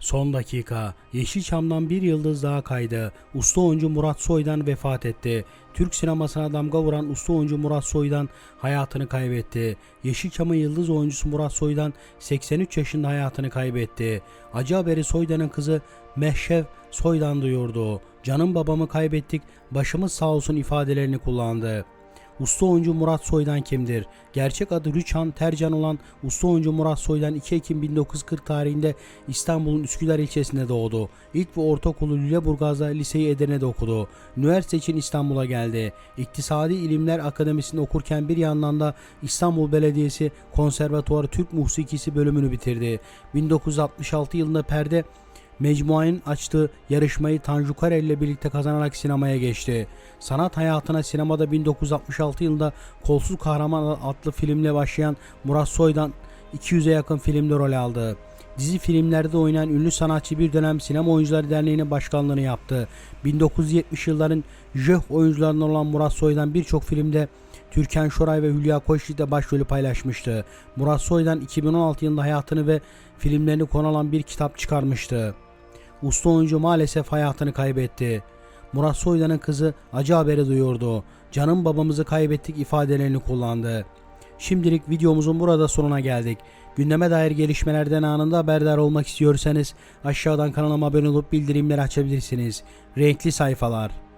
Son dakika. Yeşilçam'dan bir yıldız daha kaydı. Usta oyuncu Murat Soy'dan vefat etti. Türk sinemasına damga vuran usta oyuncu Murat Soy'dan hayatını kaybetti. Yeşilçam'ın yıldız oyuncusu Murat Soy'dan 83 yaşında hayatını kaybetti. Acı haberi Soydan'ın kızı Mehşev Soydan duyurdu. Canım babamı kaybettik, başımız sağ olsun ifadelerini kullandı. Usta oyuncu Murat Soydan kimdir? Gerçek adı Rüçhan Tercan olan usta oyuncu Murat Soydan 2 Ekim 1940 tarihinde İstanbul'un Üsküdar ilçesinde doğdu. İlk ve ortaokulu Lüleburgaz'da, liseyi Edirne'de okudu. Üniversite için İstanbul'a geldi. İktisadi İlimler Akademisi'nde okurken bir yandan da İstanbul Belediyesi Konservatuarı Türk Musikisi bölümünü bitirdi. 1966 yılında perde Mecmua'nın açtığı yarışmayı Tanju Karel ile birlikte kazanarak sinemaya geçti. Sanat hayatına sinemada 1966 yılında Kolsuz Kahraman adlı filmle başlayan Murat Soydan 200'e yakın filmde rol aldı. Dizi filmlerde oynayan ünlü sanatçı bir dönem Sinema Oyuncuları Derneği'nin başkanlığını yaptı. 1970 yılların jöh oyuncularından olan Murat Soydan birçok filmde Türkan Şoray ve Hülya Koçyiğit'le başrolü paylaşmıştı. Murat Soydan 2016 yılında hayatını ve filmlerini konu alan bir kitap çıkarmıştı. Usta oyuncu maalesef hayatını kaybetti. Murat Soydan'ın kızı acı haberi duyurdu. Canım babamızı kaybettik ifadelerini kullandı. Şimdilik videomuzun burada sonuna geldik. Gündeme dair gelişmelerden anında haberdar olmak istiyorsanız aşağıdan kanalıma abone olup bildirimleri açabilirsiniz. Renkli sayfalar.